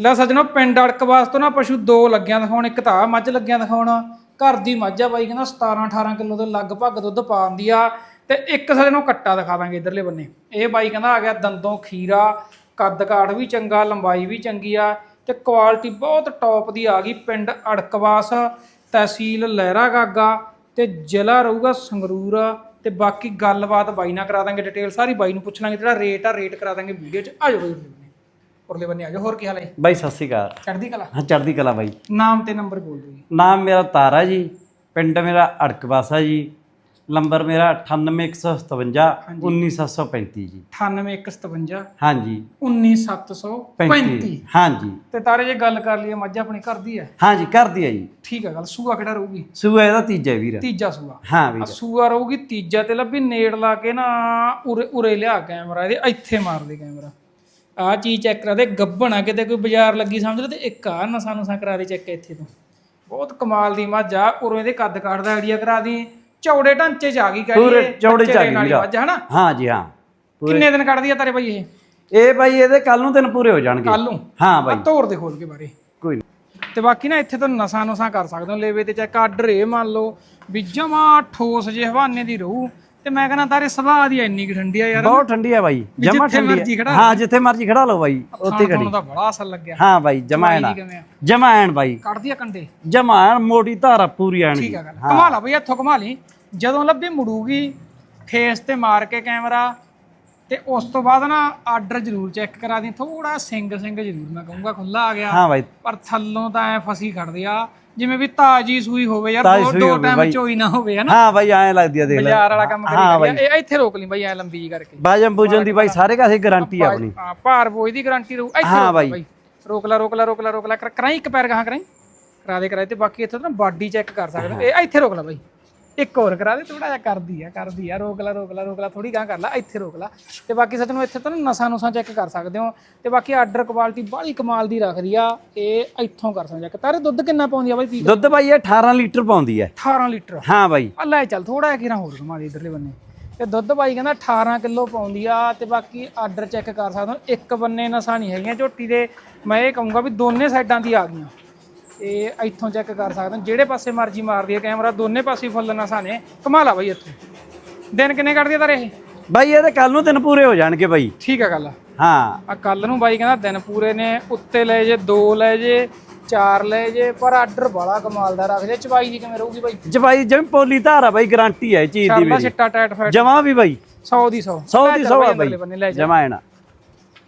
ਲੈ ਸੱਜਣੋ, ਪਿੰਡ ਅੜਕਵਾਸ ਤੋਂ ਨਾ ਪਸ਼ੂ ਦੋ ਲੱਗਿਆਂ ਦਿਖਾਉਣ, ਇੱਕ ਤਾਂ ਆਹ ਮੱਝ ਲੱਗਿਆਂ ਦਿਖਾਉਣ। ਘਰ ਦੀ ਮੱਝ ਆ ਬਾਈ, ਕਹਿੰਦਾ 17 18 ਕਿਲੋ ਦੇ ਲਗਭਗ ਦੁੱਧ ਪਾਉਂਦੀ ਆ। ਤੇ ਇੱਕ ਸੱਜਣੋ ਕੱਟਾ ਦਿਖਾ ਦਾਂਗੇ ਇਧਰਲੇ ਬੰਨੇ। ਇਹ ਬਾਈ ਕਹਿੰਦਾ ਆ ਗਿਆ ਦੰਦੋਂ ਖੀਰਾ, ਕੱਦ ਕਾਠ ਵੀ ਚੰਗਾ, ਲੰਬਾਈ ਵੀ ਚੰਗੀ ਆ। ਤੇ ਕੁਆਲਿਟੀ ਬਹੁਤ ਟੌਪ ਦੀ ਆ ਗਈ ਪਿੰਡ ਅੜਕਵਾਸ ਤਹਿਸੀਲ ਲਹਿਰਾ ਗਾਗਾ, ਤੇ ਜ਼ਿਲ੍ਹਾ ਰਹੂਗਾ ਸੰਗਰੂਰ। ਤੇ ਬਾਕੀ ਗੱਲਬਾਤ ਬਾਈ ਨਾਲ ਕਰਾ ਦਾਂਗੇ ਡਿਟੇਲ ਸਾਰੀ ਬਾਈ ਨੂੰ ਪੁੱਛ ਲਾਂਗੇ ਜਿਹੜਾ ਰੇਟ ਆ ਰੇਟ ਕਰਾ ਦਾਂਗੇ ਵੀਡੀਓ 'ਚ। ਆ ਜਾਓ ਉਰਲੇ ਬੰਨੇ ਆ ਜਾਓ ਹੋਰ ਕੀ ਹਾਲ ਹੈ? ਬਾਈ ਸਤਿ ਸ਼੍ਰੀ ਅਕਾਲ। ਚੜ੍ਹਦੀ ਕਲਾ? ਹਾਂ ਚੜ੍ਹਦੀ ਕਲਾ ਬਾਈ। ਨਾਮ ਤੇ ਨੰਬਰ ਬੋਲ ਦਿਓ ਜੀ। ਨਾਮ ਮੇਰਾ ਤਾਰਾ ਜੀ ਪਿੰਡ ਮੇਰਾ ਅੜਕਵਾਸਾ ਜੀ ਨੰਬਰ ਮੇਰਾ 98157 19735 ਜੀ। 98157 ਹਾਂਜੀ। 19735 ਹਾਂਜੀ। ਤੇ ਤਾਰੇ ਜੇ ਗੱਲ ਕਰ ਲਈਏ ਮੱਝ ਆਪਣੀ ਘਰ ਦੀ ਹੈ? ਹਾਂਜੀ ਕਰਦੀ ਆ ਜੀ। ਠੀਕ ਹੈ ਗੱਲ। ਸੂਆ ਕਿਹੜਾ ਰਹੂਗੀ? ਸੂਆ ਇਹਦਾ ਤੀਜਾ ਵੀਰ। ਤੀਜਾ ਸੂਆ। ਹਾਂ ਵੀਰ। ਸੂਆ ਰਹੂਗੀ ਤੀਜਾ ਤੇ ਲੱਭੀ ਨੇੜ ਲਾ ਕੇ ਨਾ ਉਰੇ ਉਰੇ ਲਿਆ ਕੈਮਰਾ ਇਹਦੇ ਇੱਥੇ ਮਾਰ ਦੇ ਕੈਮਰਾ। ਆ ਚੀਜ਼ ਚੈੱਕ ਕਰਾ ਦੇ ਗੱਬਣ ਆ ਕਿਤੇ ਕੋਈ ਬਾਜ਼ਾਰ ਲੱਗੀ ਸਮਝ ਲਓ ਤੇ ਇੱਕ ਆ ਨਸਾਂ ਨਸਾਂ ਕਰਾ ਦੇ ਚੈੱਕ ਇੱਥੇ ਤੋਂ। ਬਹੁਤ ਕਮਾਲ ਦੀ ਮੱਝ ਆ ਉਰੋਂ ਇਹਦੇ ਕੱਦ ਕਾਠ ਦਾ ਆਈਡੀਆ ਕਰਾ ਦੀ। ਚੌੜੇ ਢਾਂਚੇ ਚ ਆ ਗਈ ਕਹੀ ਪੂਰੇ ਚੌੜੇ ਚ ਆ ਗਈ ਵੀਰਾ। ਮੱਝ ਹਨਾ? ਹਾਂ ਜੀ ਹਾਂ। ਕਿੰਨੇ ਦਿਨ ਕੱਢਦੀ ਆ ਤਾਰੇ ਭਾਈ ਇਹ? ਇਹ ਬਾਈ ਇਹਦੇ ਕੱਲ ਨੂੰ ਦਿਨ ਪੂਰੇ ਹੋ ਜਾਣਗੇ। ਕੱਲ ਨੂੰ? ਹਾਂ ਬਾਈ ਤੋੜ ਦੇ ਖੋਲ ਕੇ ਬਾਰੇ। ਕੋਈ ਨਹੀਂ ਤੇ ਬਾਕੀ ਨਾ ਇੱਥੇ ਤੋਂ ਨਸਾਂ ਨਸਾਂ ਕਰ ਸਕਦੇ ਹੋ ਲੇਵੇ ਤੇ ਚੈੱਕ ਆਰਡਰ ਇਹ ਮੰਨ ਲਓ ਵੀ ਜਮਾ ਠੋਸ ਜੇ ਹਵਾਨੇ ਦੀ ਰਹੂ। ਤੇ ਮੈਂ ਕਹਿੰਦਾ ਤਾਰੇ ਸੁਭਾਅ ਦੀ ਇੰਨੀ ਕੁ ਠੰਡੀ ਆ ਯਾਰ। ਬਹੁਤ ਠੰਡੀ ਆ ਬਾਈ ਜਮਾ ਠੰਡੀ ਖੜਾ ਆ। ਹਾਂ ਜਿੱਥੇ ਮਰਜ਼ੀ ਖੜਾ ਲਓ ਬਾਈ ਉੱਥੇ ਖੜੀ। ਦਾ ਬੜਾ ਅਸਰ ਲੱਗਿਆ। ਹਾਂ ਬਾਈ ਜਮਾ ਆ? ਜਮਾ ਐਨ ਬਾਈ। ਕੱਢਦੀ ਆ ਕੰਡੇ। ਜਮਾ ਐਨ ਮੋਟੀ ਧਾਰਾ ਪੂਰੀ ਐਨ ਠੀਕ ਆ ਗੱਲ। ਕਮਾ ਲਾ ਬਈ ਇੱਥੋਂ ਕਮਾ ਲਈ। ਜਦੋਂ ਲੱਭੀ ਮੁੜੂਗੀ ਫੇਸ ਤੇ ਮਾਰ ਕੇ ਕੈਮਰਾ ਤੇ ਉਸ ਤੋਂ ਬਾਅਦ ਨਾ ਆਰਡਰ ਜ਼ਰੂਰ ਚੈੱਕ ਕਰਾ ਦੀ ਥੋੜਾ ਸਿੰਗ ਸਿੰਗ ਜ਼ਰੂਰ ਮੈਂ ਕਹੂੰਗਾ ਖੁੱਲਾ ਆ ਗਿਆ। ਹਾਂ ਬਾਈ। ਪਰ ਥੱਲੋਂ ਤਾਂ ਐ ਫਸੀ ਖੜਦੇ ਆ ਜਿਵੇਂ ਵੀ ਤਾਜੀ ਸੂਈ ਹੋਵੇ ਯਾਰ ਦੋ ਦੋ ਟਾਈਮ। ਚੋਈ ਨਾ ਹੋਵੇ ਹਨਾ ਹਾਂ ਬਾਈ ਐਂ ਲੱਗਦੀ ਆ ਦੇਖ ਲੈ। ਬਾਜ਼ਾਰ ਵਾਲਾ ਕੰਮ ਕਰੀ। ਇਹ ਇੱਥੇ ਰੋਕ ਲਈ ਬਾਈ ਐ ਲੰਬੀ ਜੀ ਕਰਕੇ। ਬਾਜਮ ਬੂਜਨ ਦੀ ਬਾਈ ਸਾਰੇ ਕਾਸੇ ਗਾਰੰਟੀ ਆ ਆਪਣੀ। ਹਾਂ ਭਾਰ ਬੋਝ ਦੀ ਗਾਰੰਟੀ ਰਹੂ। ਇੱਥੇ ਹਾਂ ਬਾਈ। ਰੋਕ ਲਾ ਰੋਕ ਲਾ ਰੋਕ ਲਾ ਰੋਕ ਲਾ। ਕਰ- ਕਰਾਈ ਇੱਕ ਪੈਰ ਗਾਹਾਂ ਕਰਾਈ? ਕਰਾ ਦੇ ਕਰਾਏ ਤੇ ਬਾਕੀ ਇੱਥੇ ਤਾਂ ਬਾਡੀ ਚੈੱਕ ਕਰ ਸਕਦੇ ਇਹ ਇੱਥੇ ਰੋਕ ਲਾ ਬਾਈ। ਇੱਕ ਹੋਰ ਕਰਾ ਦੇ ਥੋੜਾ ਜਿਹਾ ਕਰਦੀ ਆ ਕਰਦੀ ਆ ਰੋਕ ਲਾ ਰੋਕ ਲਾ ਰੋਕ ਲਾ ਥੋੜੀ ਗਾਂ ਕਰ ਲਾ ਇੱਥੇ ਰੋਕ ਲਾ। ਤੇ ਬਾਕੀ ਸੱਚ ਨੂੰ ਇੱਥੇ ਤਾਂ ਨਾ ਨਸਾਂ ਨੁਸਾਂ ਚੈੱਕ ਕਰ ਸਕਦੇ ਹੋ। ਤੇ ਬਾਕੀ ਆਰਡਰ ਕੁਆਲਿਟੀ ਬਾਹਲੀ ਕਮਾਲ ਦੀ ਰੱਖਦੀ ਆ ਇਹ ਇੱਥੋਂ ਕਰ ਸਕਦੇ ਚੈੱਕ ਤਾਰੇ ਦੁੱਧ ਕਿੰਨਾ ਪਾਉਂਦੀ ਆ ਬਾਈ ਪੀ? ਦੁੱਧ ਬਾਈ ਇਹ 18 ਲੀਟਰ ਪਾਉਂਦੀ ਹੈ 18 ਲੀਟਰ। ਹਾਂ ਬਾਈ। ਆ ਲੈ ਚੱਲ ਥੋੜਾ ਜਿਹਾ ਕਿਰਾਂ ਹੋਰ ਘੁਮਾ ਦੇ ਇਧਰਲੇ ਬੰਨੇ। ਤੇ ਦੁੱਧ ਬਾਈ ਕਹਿੰਦਾ 18 ਕਿਲੋ ਪਾਉਂਦੀ ਆ ਤੇ ਬਾਕੀ ਆਰਡਰ ਚੈੱਕ ਕਰ ਸਕਦੇ ਹੋ। ਇੱਕ ਬੰਨੇ ਨਸਾਂ ਨਹੀਂ ਹੈਗੀਆਂ ਝੋਟੀ ਦੇ। ਮੈਂ ਇਹ ਕਹੂੰਗਾ ਵੀ ਦੋਨੇ ਸਾਈਡਾਂ ਦੀ ਆ ਗਈਆਂ। ਤੇ ਇੱਥੋਂ ਚੈੱਕ ਕਰ ਸਕਦੇ ਹੋ। ਜਿਹੜੇ ਪਾਸੇ ਮਰਜ਼ੀ ਮਾਰਦੀ ਹੈ ਕੈਮਰਾ ਦੋਨੇ ਪਾਸੇ ਫੁੱਲ ਨਸਾਂ ਨੇ ਕਮਾਲਾ ਬਾਈ ਇੱਥੋਂ। ਦਿਨ ਕਿੰਨੇ ਕੱਢਦੀ ਆ ਤਾਰੇ ਇਹ? ਬਾਈ ਇਹਦੇ ਕੱਲ ਨੂੰ ਦਿਨ ਪੂਰੇ ਹੋ ਜਾਣਗੇ ਬਾਈ। ਠੀਕ ਆ ਗੱਲ। ਹਾਂ। ਆ ਕੱਲ ਨੂੰ ਬਾਈ ਕਹਿੰਦਾ ਦਿਨ ਪੂਰੇ ਨੇ ਉੱਤੇ ਲੈ ਜੇ ਦੋ ਲੈ ਜੇ ਚਾਰ ਲੈ ਜੇ ਪਰ ਆਰਡਰ ਬੜਾ ਕਮਾਲ ਦਾ ਰੱਖਦੇ ਚਵਾਈ ਦੀ ਕਿਵੇਂ ਰਹੂਗੀ ਬਾਈ? ਜਵਾਈ ਜਿਵੇਂ ਪੋਲੀ ਧਾਰਾ ਬਾਈ ਗਾਰੰਟੀ ਹੈ ਇਹ ਚੀਜ਼ ਦੀ ਸ਼ਰਲਾ ਮੇਰੀ। ਛਿੱਟਾ ਟਾਈਟ ਫੈਟ ਜਮਾ ਵੀ ਬਾਈ। 100 ਦੀ 100 100 ਦੀ 100 ਆ ਬਾਈ ਜਾ। ਜਮਾ ਐਨ।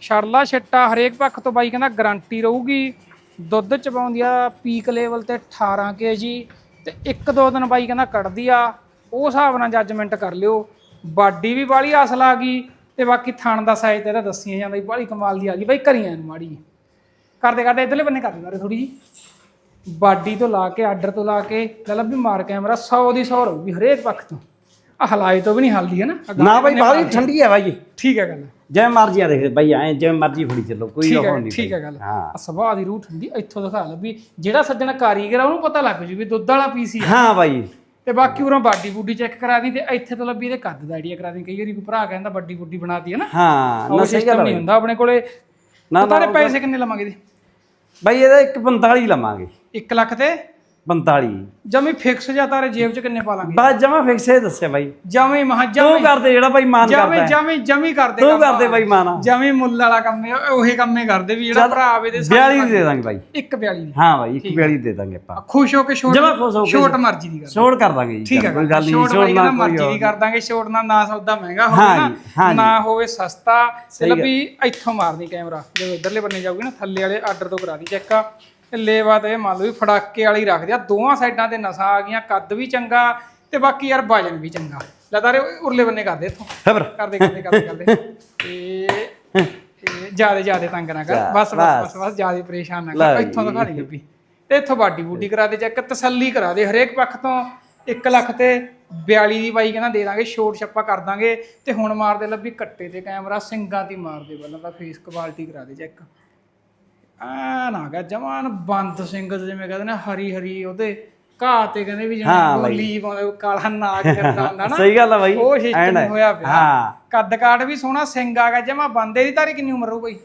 ਸ਼ਰਲਾ ਛਿੱਟਾ ਹਰੇਕ ਪੱਖ ਤੋਂ ਬਾਈ ਕਹਿੰਦਾ ਗਾਰੰਟੀ ਰਹੂਗੀ। ਦੁੱਧ ਚ ਪਾਉਂਦੀ ਆ ਪੀਕ ਲੈਵਲ ਤੇ 18 ਕੇਜੀ ਤੇ ਇੱਕ ਦੋ ਦਿਨ ਬਾਈ ਕਹਿੰਦਾ ਕੱਢਦੀ ਆ ਉਹ ਹਿਸਾਬ ਨਾਲ ਜੱਜਮੈਂਟ ਕਰ ਲਿਓ। ਬਾਡੀ ਵੀ ਬਾਲੀ ਅਸਲ ਆ ਗਈ ਤੇ ਬਾਕੀ ਥਣ ਦਾ ਸਾਈਜ਼ ਤੇ ਇਹਦਾ ਦੱਸੀਆਂ ਜਾਂਦਾ ਬਾਲੀ ਕਮਾਲ ਦੀ ਆ ਗਈ ਬਾਈ ਕਰੀਆਂ ਨੂੰ ਮਾੜੀ ਕਰਦੇ ਕਰਦੇ ਇਧਰਲੇ ਬੰਨੇ ਕਰ ਦਿੰਦਾ ਥੋੜੀ ਜੀ ਬਾਡੀ ਤੋਂ ਲਾ ਕੇ ਆਰਡਰ ਤੋਂ ਲਾ ਕੇ ਲੈ ਵੀ ਮਾਰ ਕੈਮਰਾ 100 ਦੀ 100 ਰਹੂਗੀ ਹਰੇਕ ਪੱਖ ਤੋਂ। ਆ ਹਲਾਈ ਤੋਂ ਵੀ ਨਹੀਂ ਹਲਦੀ ਹੈ ਨਾ? ਨਾ ਬਾਈ ਬਾਹਲੀ ਠੰਡੀ ਹੈ ਬਾਈ। ਠੀਕ ਹੈ ਗੱਲ। ਜਿਵੇਂ ਮਰਜ਼ੀ ਆ ਦੇਖ ਬਾਈ ਐ ਜਿਵੇਂ ਮਰਜ਼ੀ ਫੜੀ ਚੱਲੋ ਕੋਈ ਠੀਕ ਉਹ ਹੈ ਨਹੀਂ ਠੀਕ ਹੈ ਗੱਲ। ਹਾਂ। ਸੁਭਾਅ ਦੀ ਰੂਹ ਠੰਡੀ ਇੱਥੋਂ ਦਿਖਾ ਲੈ ਵੀ ਜਿਹੜਾ ਸੱਜਣ ਕਾਰੀਗਰ ਆ ਉਹਨੂੰ ਪਤਾ ਲੱਗ ਜੂ ਵੀ ਦੁੱਧ ਵਾਲਾ ਪੀਸੀ ਹਾਂ ਬਾਈ। ਤੇ ਬਾਕੀ ਉਰੋਂ ਬਾਡੀ ਬੂਡੀ ਚੈੱਕ ਕਰਾ ਦੀ ਤੇ ਇੱਥੇ ਤੋਂ ਲੱਭੀ ਇਹਦੇ ਕੱਦ ਦਾ ਆਈਡੀਆ ਕਰਾ ਦੀ। ਕਈ ਵਾਰੀ ਕੋਈ ਭਰਾ ਕਹਿੰਦਾ ਵੱਡੀ ਬੁੱਡੀ ਬਣਾਤੀ ਹੈ ਨਾ ਹਾਂ ਉਹ ਨਾ ਸਹੀ ਸਿਸਟਮ ਗੱਲ ਨਹੀਂ ਹੁੰਦਾ ਆਪਣੇ ਕੋਲੇ। ਨਾ, ਪਤਾ ਨੇ ਪੈਸੇ ਕਿੰਨੇ ਲਵਾਂਗੇ ਇਹਦੇ? ਬਾਈ ਇਹਦਾ 145 ਲਵਾਂਗੇ। 1 ਲੱਖ ਤੇ? 45 ਜਮੀ ਫਿਕਸ ਜਾਂ ਤਾਰੇ ਜੇਬ ਚ ਕਿੰਨੇ ਪਾ ਲਾਂਗੇ? ਬਸ ਜਮਾ ਫਿਕਸ ਇਹ ਦੱਸਿਆ ਬਾਈ। ਜਮੀ ਮਹਾ ਤੂੰ ਜਮੀ ਕਰਦੇ ਜਿਹੜਾ ਬਾਈ ਮਾਨ ਜਮੀ ਕਰਦਾ ਹੈ। ਜਮੀ ਜਮੀ ਕਰਦੇ ਤੂੰ ਕਰਦੇ ਬਾਈ ਮਾਨਾ। ਜਮੀ ਮੁੱਲ ਵਾਲਾ ਕੰਮ ਹੈ ਉਹੀ ਕੰਮ ਹੀ ਕਰਦੇ ਵੀ ਜਿਹੜਾ ਭਰਾ ਆਵੇ ਦੇ 42 ਦੀ ਦਾਂਗੇ ਬਾਈ। 142 ਦੀ। ਹਾਂ ਬਾਈ 142 ਦੇ ਦਾਂਗੇ ਆਪਾਂ। ਖੁਸ਼ ਹੋ ਕੇ ਛੋਟ ਜਮਾਂ ਖੁਸ਼ ਹੋ ਕੇ ਛੋਟ ਮਰਜ਼ੀ ਦੀ ਗੱਲ ਛੋੜ ਕਰ ਦਾਂਗੇ ਜੀ ਠੀਕ ਹੈ ਕੋਈ ਗੱਲ ਨਹੀਂ ਛੋਟ ਛੋੜ ਬਾਈ ਨਾ ਨਾ ਕੋਈ ਮਰਜ਼ੀ ਦੀ ਕਰ ਦਾਂਗੇ ਛੋਟ ਨਾਲ ਨਾ ਸੌਦਾ ਮਹਿੰਗਾ ਹੋਵੇ ਹਾਂ ਨਾ ਹਾਂ ਹੋਵੇ ਸਸਤਾ। ਤੇ ਲੱਭੀ ਇੱਥੋਂ ਮਾਰਨੀ ਕੈਮਰਾ। ਜਦੋਂ ਇਧਰਲੇ ਬੰਨੇ ਜਾਊਗੀ ਨਾ ਥੱਲੇ ਵਾਲੇ ਆਰਡਰ ਤੋਂ ਕਰਾ ਦੀ ਚੈੱਕ। ਤੇ ਲੇਵਾ ਤੇ ਮੰਨ ਲਓ ਵੀ ਫੜਾਕੇ ਵਾਲੀ ਰੱਖਦੇ ਆ ਦੋਵਾਂ ਸਾਈਡਾਂ ਤੇ ਨਸਾਂ ਆ ਗਈਆਂ ਕੱਦ ਵੀ ਚੰਗਾ ਤੇ ਬਾਕੀ ਯਾਰ ਵਜਨ ਵੀ ਚੰਗਾ। ਲਦਾਰੇ ਉਰਲੇ ਬੰਨੇ ਕਰਦੇ ਇੱਥੋਂ। ਖਬਰ। ਕਰਦੇ ਕਰਦੇ ਕਰਦੇ ਕਰਦੇ। ਤੇ ਜਿਆਦੇ ਜਿਆਦੇ ਤੰਗ ਨਾ ਕਰ। ਬਸ ਬਸ ਬਸ। ਬਸ ਜਿਆਦੇ ਪਰੇਸ਼ਾਨ ਨਾ ਕਰ। ਇੱਥੋਂ ਦਿਖਾ ਦੇ ਲੱਭੀ ਤੇ ਇੱਥੋਂ ਬਾਡੀ ਬੂਡੀ ਕਰਾ ਦੇ ਚੈੱਕ ਤਸੱਲੀ ਕਰਾ ਦੇ ਹਰੇਕ ਪੱਖ ਤੋਂ 1 ਲੱਖ ਤੇ 42 ਦੀ ਬਾਈ ਕਹਿੰਦਾ ਦੇ ਦਾਂਗੇ ਛੋਟ ਛੱਪਾ ਕਰ ਦਾਂਗੇ। ਤੇ ਹੁਣ ਮਾਰਦੇ ਲੱਭੀ ਕੱਟੇ ਤੇ ਕੈਮਰਾ ਸਿੰਗਾਂ ਦੀ ਮਾਰਦੇ ਪਹਿਲਾਂ ਤਾਂ ਫੇਸ ਕੁਆਲਿਟੀ ਕਰਾ ਦੇ ਚੈੱਕ ਆ ਨਾ ਗਾ ਜਵਾਨ ਬੰਦ ਸਿੰਘ ਜਿਵੇਂ ਕਹਿੰਦੇ ਨੇ ਹਰੀ ਹਰੀ ਉਹਦੇ ਘਾਹ ਤੇ ਕਹਿੰਦੇ ਵੀ ਜਿਵੇਂ ਲੀਵ ਆਉਂਦਾ ਕਾਲਾ ਨਾਗ ਕਰਦਾ ਹੁੰਦਾ ਨਾ। ਸਹੀ ਗੱਲ ਆ ਬਾਈ ਉਹ ਐਨ ਸਿਸਟਮ ਹੈ। ਹੋਇਆ ਪਿਆ। ਹਾਂ। ਕੱਦ ਕਾਠ ਵੀ ਸੋਹਣਾ ਸਿੰਘ ਆ ਗਿਆ ਜਮਾ ਬੰਦੇ ਦੀ ਤਾਰੀ ਕਿੰਨੀ ਉਮਰ ਹੋਊ ਬਈ?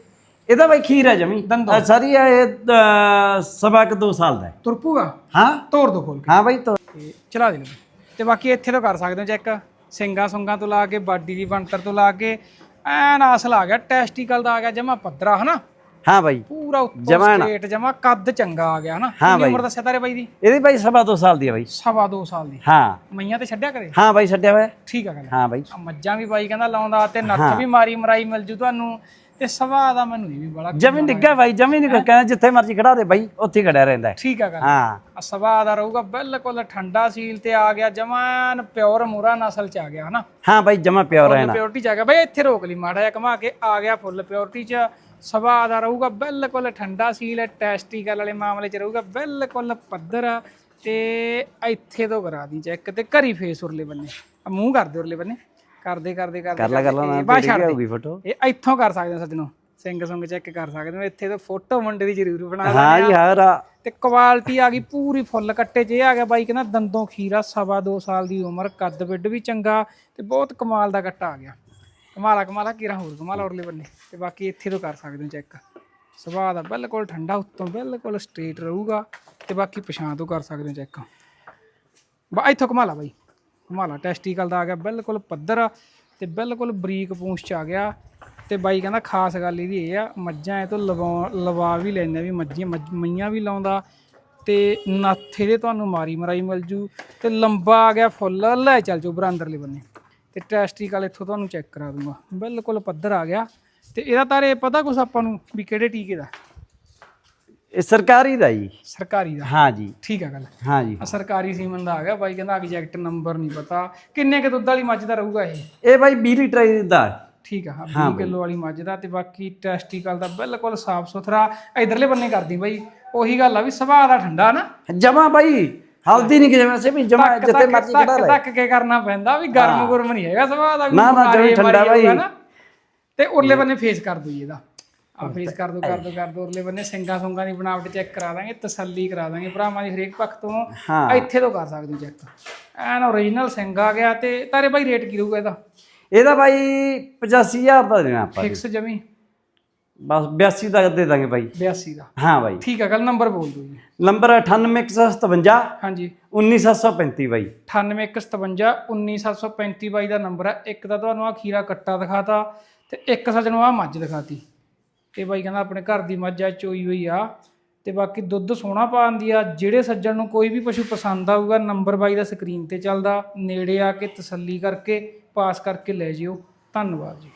ਇਹਦਾ ਬਾਈ ਖੀਰ ਹੈ ਜਮੀ। ਦੰਦੋਂ। ਸਾਰੀ ਇਹ ਅ, ਸਵਾ ਕੁ ਦੋ ਸਾਲ ਦਾ ਹੈ। ਤੁਰਪੂਗਾ ਹਾਂ। ਤੋੜ ਦੋ ਖੋਲ ਕੇ। ਹਾਂ ਬਾਈ ਤੋ ਤੇ ਚਲਾ ਦੇ ਲਓ। ਤੇ ਬਾਕੀ ਇੱਥੇ ਤੋਂ ਕਰ ਸਕਦੇ ਹੋ ਚੈੱਕ। ਸਿੰਗਾ ਸੁੰਗਾ ਤੋਂ ਲਾ ਕੇ ਬਾਡੀ ਦੀ ਬਣਤਰ ਤੋਂ ਲਾ ਕੇ ਐਨ ਅਸਲ ਆ ਗਿਆ ਟੈਸਟੀਕਲ ਦਾ ਆ ਗਿਆ ਜਮਾ ਪੱਧਰਾ ਹਨਾ? ਹਾਂ ਬਾਈ। ਪੂਰਾ ਉੱਤੋਂ ਜਮਾਂ ਨਾ। ਸਟ੍ਰੇਟ ਜਮਾ ਕੱਦ ਚੰਗਾ ਆ ਗਿਆ ਹਨਾ। ਹਾਂ ਕਿੰਨੀ ਬਾਈ। ਉਮਰ ਦੱਸਿਆ ਤਾਰੇ ਬਾਈ ਦੀ? ਇਹਦੀ ਬਾਈ ਸਵਾ ਦੋ ਸਾਲ ਦੀ ਹੈ ਬਾਈ। ਸਵਾ ਦੋ ਸਾਲ ਦੀ। ਹਾਂ। ਮਈਆਂ ਤੇ ਛੱਡਿਆ ਕਰੇ ਹਾਂ ਬਾਈ ਛੱਡਿਆ ਹੋਇਆ। ਠੀਕ ਆ ਗੱਲ। ਹਾਂ ਬਾਈ। ਆ ਮੱਝਾਂ ਵੀ ਬਾਈ ਕਹਿੰਦਾ ਲਾਉਂਦਾ ਤੇ ਨੱਥ ਵੀ ਮਾਰੀ ਮਰਾਈ ਮਿਲ ਜੂ ਤੁਹਾਨੂੰ। ਤੇ ਸਵਾ ਦਾ ਮੈਨੂੰ ਇਹ ਵੀ ਬੜਾ ਜਮੀ ਨਿੱਗਾ ਬਾਈ ਜਮੀ ਨਹੀਂ ਕੋਈ ਕਹਿੰਦਾ ਜਿੱਥੇ ਮਰਜ਼ੀ ਖੜਾ ਦੇ ਬਾਈ ਉੱਥੇ ਹੀ ਖੜਿਆ ਰਹਿੰਦਾ ਹੈ। ਠੀਕ ਆ ਗੱਲ। ਹਾਂ। ਆ ਸਵਾ ਦਾ ਰਹੂਗਾ ਬਿਲਕੁਲ ਠੰਡਾ ਸੀਲ ਤੇ ਆ ਗਿਆ ਜਮਾਨ ਪਿਓਰ ਮੂਰਾ ਨਸਲ ਚ ਆ ਗਿਆ ਹਨਾ? ਹਾਂ ਬਾਈ ਜਮਾ ਪਿਓਰ ਰਹਿਣਾ ਪਿਓਰਟੀ ਚ ਆ ਗਿਆ। ਬਈ ਇੱਥੇ ਰੋਕ ਲਈ ਮਾੜਾ ਜਿਹਾ ਘਮਾ ਕੇ ਆ ਗਿਆ ਫੁੱਲ ਪਿਓਰਟੀ ਚ। ਸਵਾ ਦਾ ਰਹੂਗਾ ਬਿਲਕੁਲ ਠੰਡਾ ਸੀਲ ਟੈਸਟੀਕਲ ਵਾਲੇ ਮਾਮਲੇ ਚ ਰਹੂਗਾ ਬਿਲਕੁਲ ਪੱਧਰ। ਤੇ ਇੱਥੇ ਤੋਂ ਕਰਾ ਦੀ ਚੈੱਕ ਤੇ ਘਰੀ ਫੇਸ ਉਰਲੇ ਬੰਨੇ। ਆ ਮੂੰਹ ਕਰਦੇ ਉਰਲੇ ਬੰਨੇ। ਕਰਦੇ ਕਰਦੇ ਕਰਦੇ ਕਰ ਲਾ ਕਰ ਲਾ ਨਾ ਬਾਹਰ ਛੱਡ ਦੇ। ਹੋਊਗੀ ਫੋਟੋ ਇਹ ਇੱਥੋਂ ਕਰ ਸਕਦੇ ਹੋ ਸੱਜਣੋ। ਸਿੰਘ ਸੁੰਗ ਚੈੱਕ ਕਰ ਸਕਦੇ ਹੋ। ਇੱਥੇ ਤਾਂ ਫੋਟੋ ਮੁੰਡੇ ਦੀ ਜ਼ਰੂਰ ਬਣਾ ਹਾਂ ਜੀ ਹਾਂ ਤੇ ਕੁਆਲਿਟੀ ਆ ਗਈ ਪੂਰੀ ਫੁੱਲ ਕੱਟੇ। 'ਚ ਇਹ ਆ ਗਿਆ ਬਾਈ ਕਹਿੰਦਾ ਦੰਦੋਂ ਖੀਰਾ ਸਵਾ ਦੋ ਸਾਲ ਦੀ ਉਮਰ ਕੱਦ ਬਿੱਡ ਵੀ ਚੰਗਾ ਤੇ ਬਹੁਤ ਕਮਾਲ ਦਾ ਕੱਟਾ ਆ ਗਿਆ। ਕਮਾਲਾ ਕਮਾਲਾ ਕੀਰਾ ਹੋਰ ਕਮਾਲ ਔਰਲੇ ਬੰਨੇ। ਤੇ ਬਾਕੀ ਇੱਥੇ ਤੋਂ ਕਰ ਸਕਦੇ ਹੋ ਚੈੱਕ ਸੁਭਾਅ ਦਾ ਬਿਲਕੁਲ ਠੰਡਾ ਉੱਤੋਂ ਬਿਲਕੁਲ ਸਟ੍ਰੇਟ ਰਹੂਗਾ। ਤੇ ਬਾਕੀ ਪਛਾਣ ਤੋਂ ਕਰ ਸਕਦੇ ਹੋ ਚੈੱਕ ਬਾ ਇੱਥੋਂ ਕਮਾਲਾ ਬਾਈ। ਕਮਾਲਾ ਟੈਸਟੀਕਲ ਦਾ ਆ ਗਿਆ, ਬਿਲਕੁਲ ਪੱਧਰ ਆ ਤੇ ਬਿਲਕੁਲ ਬਰੀਕ ਪੂੰਛ ਚ ਆ ਗਿਆ ਤੇ ਬਾਈ ਕਹਿੰਦਾ ਖਾਸ ਗੱਲ ਇਹਦੀ ਇਹ ਆ, ਮੱਝਾਂ ਇਹ ਤੋਂ ਲਵਾ ਲਵਾ ਵੀ ਲੈਂਦੇ ਵੀ, ਮੱਝੀਆਂ, ਮੱਝ- ਮਈਆਂ ਵੀ ਲਾਉਂਦਾ ਤੇ ਨੱਥ ਦੇ ਤੁਹਾਨੂੰ ਮਾਰੀ ਮਰਾਈ ਮਿਲ ਜੂ ਤੇ ਲੰਬਾ ਆ ਗਿਆ ਫੁੱਲ, ਲੈ ਚੱਲ ਜੋ ਬਰਾਂਦਰਲੇ ਬੰਨੇ ਤੇ ਟੈਸਟੀਕਲ ਇੱਥੋਂ ਤੁਹਾਨੂੰ ਚੈੱਕ ਕਰਾ ਦੂੰਗਾ, ਬਿਲਕੁਲ ਪੱਧਰ ਆ ਗਿਆ ਤੇ ਇਹਦਾ ਤਾਰੇ ਪਤਾ ਕੁਛ ਆਪਾਂ ਨੂੰ ਵੀ ਕਿਹੜੇ ਟੀਕੇ ਦਾ? ਇਹ ਸਰਕਾਰੀ ਦਾ ਜੀ। ਸਰਕਾਰੀ ਦਾ? ਹਾਂ ਜੀ। ਠੀਕ ਆ ਗੱਲ। ਹਾਂ ਜੀ। ਆ ਸਰਕਾਰੀ ਸੀਮਨ ਦਾ ਆ ਗਿਆ। ਬਾਈ ਕਹਿੰਦਾ ਐਗਜ਼ੈਕਟ ਨੰਬਰ ਨਹੀਂ ਪਤਾ। ਕਿੰਨੇ ਕੁ ਦੁੱਧ ਵਾਲੀ ਮੱਝ ਦਾ ਰਹੂਗਾ ਇਹ? ਇਹ ਬਾਈ 20 ਲੀਟਰ ਦਾ। ਠੀਕ ਆ ਹਾਂ 20 ਕਿਲੋ ਵਾਲੀ ਮੱਝ ਦਾ ਤੇ ਬਾਕੀ ਟੈਸਟੀਕਲ ਦਾ ਬਿਲਕੁਲ ਸਾਫ਼ ਸੁਥਰਾ ਇਧਰਲੇ ਬੰਨੇ ਕਰਦੀ ਬਾਈ। ਉਹੀ ਗੱਲ ਆ ਵੀ ਸੁਭਾਅ ਦਾ ਠੰਡਾ ਨਾ। ਜਮਾ ਬਾਈ। ਹਲਦੀ ਨਹੀਂ ਕਿਵੇਂ ਵੈਸੇ ਵੀ ਜਮਾ ਧੱਕ ਮਰਜ਼ੀ ਧੱਕ ਲੈ। ਧੱਕ ਕੇ ਕਰਨਾ ਪੈਂਦਾ ਵੀ ਗਰਮ ਗੁਰਮ ਨਹੀਂ ਹੈਗਾ ਸੁਭਾਅ ਦਾ ਵੀ ਨਾ, ਨਾ, ਠੰਡਾ ਬਾਈ। ਤੇ ਉਰਲੇ ਬੰਨੇ ਫੇਸ ਕਰ ਦੋ ਜੀ ਇਹਦਾ। ਆ ਫੇਸ ਕਰ ਦੋ ਕਰ ਦੋ ਕਰ ਦੋ ਉਰਲੇ ਬੰਨੇ ਸਿੰਗਾ ਸੁੰਗਾ ਦੀ ਬਣਾਵਟ ਚੈੱਕ ਕਰਾ ਦਾਂਗੇ ਤਸੱਲੀ ਕਰਾ ਦਾਂਗੇ ਭਰਾਵਾਂ ਦੀ ਹਰੇਕ ਪੱਖ ਤੋਂ ਇੱਥੇ ਤੋਂ ਕਰ ਸਕਦੇ ਚੈੱਕ ਐਨ ਓਰੀਜਨਲ ਸਿੰਘ ਆ ਗਿਆ ਤੇ ਤਾਰੇ ਬਾਈ ਰੇਟ ਕੀ ਰਹੂਗਾ ਇਹਦਾ? ਇਹਦਾ ਬਾਈ 85000 ਦਾ ਦੇਣਾ ਆਪਾਂ ਫਿਕਸ ਜਮੀ? ਬਸ 82 ਦਾ ਦੇ ਦਾਂਗੇ ਬਾਈ 82 ਦਾ। ਹਾਂ ਬਾਈ ਠੀਕ ਆ ਗੱਲ ਨੰਬਰ ਬੋਲ ਦਿਓ ਜੀ। ਨੰਬਰ 98157 ਹਾਂਜੀ। 19735 ਬਾਈ। 9857 19735 ਬਾਈ ਦਾ ਨੰਬਰ ਹੈ ਇੱਕ ਤਾਂ ਤੁਹਾਨੂੰ ਆ ਖੀਰਾ ਕੱਟਾ ਦਿਖਾਤਾ ਤੇ ਇੱਕ ਸੱਜਣੋਂ ਆ ਮੱਝ ਦਿਖਾਤੀ। ਇਹ ਬਾਈ ਕਹਿੰਦਾ ਆਪਣੇ ਘਰ ਦੀ ਮੱਝ ਆ, ਚੋਈ ਹੋਈ ਆ। ਤੇ ਬਾਕੀ ਦੁੱਧ ਸੋਹਣਾ ਪਾਉਂਦੀ ਆ, ਜਿਹੜੇ ਸੱਜਣ ਨੂੰ ਕੋਈ ਵੀ ਪਸ਼ੂ ਪਸੰਦ ਆਊਗਾ, ਨੰਬਰ ਬਾਈ ਦਾ ਸਕਰੀਨ ਤੇ ਚੱਲਦਾ। ਨੇੜੇ ਆ ਕੇ ਤਸੱਲੀ ਕਰਕੇ, ਪਾਸ ਕਰਕੇ ਲੈ ਜਿਓ। ਧੰਨਵਾਦ ਜੀ।